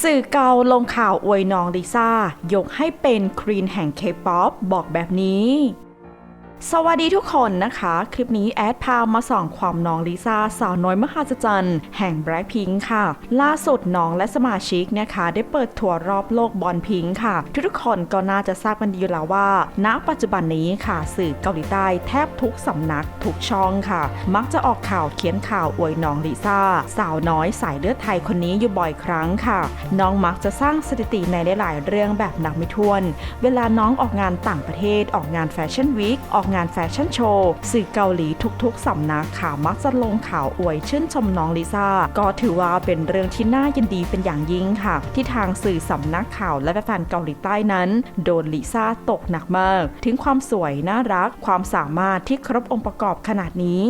สื่อเกาลงข่าวอวยน้องลิซ่ายกให้เป็นครีนแห่งเคป๊อปบอกแบบนี้ สวัสดีทุกคนนะคะ คลิปนี้แอดพามาส่องความน้องลิซ่าสาวน้อยมหาศจรรย์แห่ง Blackpink ค่ะ ล่าสุดน้องและสมาชิกนะคะ ได้เปิดทัวร์รอบโลกบอลพิงค์ค่ะ ทุกๆคนก็น่าจะทราบกันดีอยู่แล้วว่า ณ ปัจจุบันนี้ค่ะสื่อเกาหลีใต้แทบทุกสำนักทุกช่องค่ะ มักจะออกข่าวเขียนข่าวอวยน้องลิซ่าสาวน้อยสายเลือดไทยคนนี้อยู่บ่อยครั้งค่ะ น้องมักจะสร้างสถิติในหลาย ๆ เรื่องแบบนับไม่ถ้วน เวลาน้องออกงานต่างประเทศออกงานแฟชั่นวีคออกงานแฟชั่นโชว์ สื่อเกาหลีทุกๆสำนักข่าวมักจะลงข่าวอวยชื่นชมน้องลิซ่า ก็ถือว่าเป็นเรื่องที่น่ายินดีเป็นอย่างยิ่งค่ะ ที่ทางสื่อสำนักข่าวและแฟนเกาหลีใต้นั้น โดนลิซ่าตกหนักมาก ถึงความสวยน่ารัก ความสามารถที่ครบองค์ประกอบขนาดนี้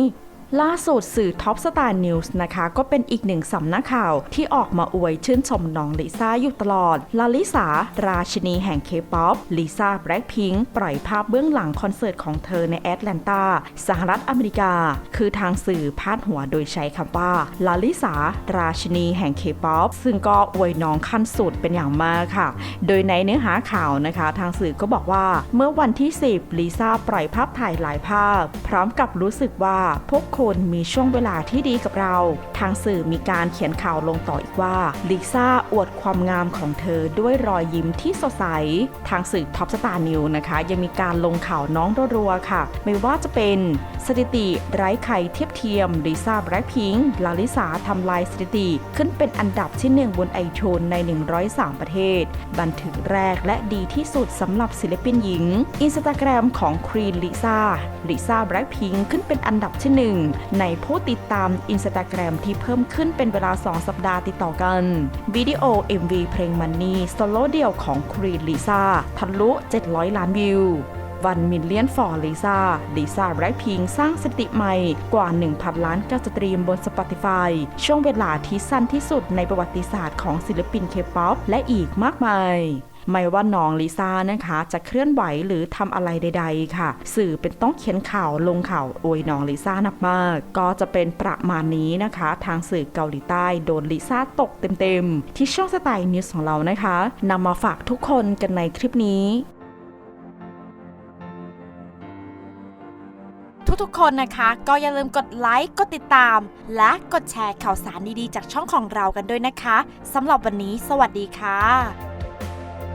ล่าสุดสื่อท็อปสตาร์นิวส์นะคะ ก็เป็นอีกหนึ่งสำนักข่าวที่ออกมาอวยชื่นชมน้องลิซ่าอยู่ตลอด ลาลิสา ราชินีแห่งเคป๊อปลิซ่าแบล็คพิงค์ปล่อยภาพเบื้องหลังคอนเสิร์ตของเธอในแอตแลนตาสหรัฐอเมริกา คือทางสื่อพาดหัวโดยใช้คำว่า ลาลิสา ราชินีแห่งเคป๊อปซึ่งก็อวยน้องขั้นสุดเป็นอย่างมากค่ะ โดยในเนื้อหาข่าวนะคะ ทางสื่อก็บอกว่าเมื่อวันที่ 10ลิซ่าปล่อยภาพถ่ายหลายภาพ พร้อมกับรู้สึกว่าพวกคุณมีช่วงเวลาที่ดีกับเรา ทางสื่อมีการเขียนข่าวลงต่ออีกว่าลิซ่าอวดความงามของเธอด้วยรอยยิ้มที่สดใส ทางสื่อท็อปสตาร์นิวนะคะ ยังมีการลงข่าวน้องรัวๆค่ะ ไม่ว่าจะเป็นสถิติไร้ใครเทียบเทียมลิซ่าแบล็คพิงค์ลาลิสาทำลายสถิติ ขึ้นเป็นอันดับที่หนึ่งบนไอทูนใน 103 ประเทศ บันทึกแรกและดีที่สุดสำหรับศิลปินหญิง อินสตาแกรมของครีนลิซ่าลิซ่าแบล็คพิงค์ขึ้นเป็นอันดับที่หนึ่งในผู้ติดตามอินสตาแกรมที่เพิ่มขึ้นเป็นเวลา 2 สัปดาห์ติดต่อกันวิดีโอ MV เพลงมันนี่โซโล่เดี่ยวของครีนลิซ่าทะลุ 700 ล้านวิววันมิลเลียนฟอร์ลิซ่าลิซ่าแบล็คพิงสร้างสถิติใหม่กว่า 1,000 ล้านการสตรีมบน Spotify ช่วงเวลาที่สั้นที่สุดในประวัติศาสตร์ของศิลปินเคป๊อปและอีกมากมาย ไม่ว่าน้องลิซ่านะคะ จะเคลื่อนไหวหรือทำอะไรใด ๆ ค่ะ สื่อเป็นต้องเขียนข่าวลงข่าวโอยน้องลิซ่านักมาก ก็จะเป็นประมาณนี้นะคะ ทางสื่อเกาหลีใต้โดนลิซ่าตกเต็มๆ ที่ช่องสไตล์นิวส์ของเรานะคะนำมาฝากทุกคนกันในคลิปนี้ทุกๆ คนนะคะ ก็อย่าลืมกดไลค์ กดติดตาม และกดแชร์ข่าวสารดีๆ จากช่องของเรากันด้วยนะคะสำหรับวันนี้ สวัสดีค่ะ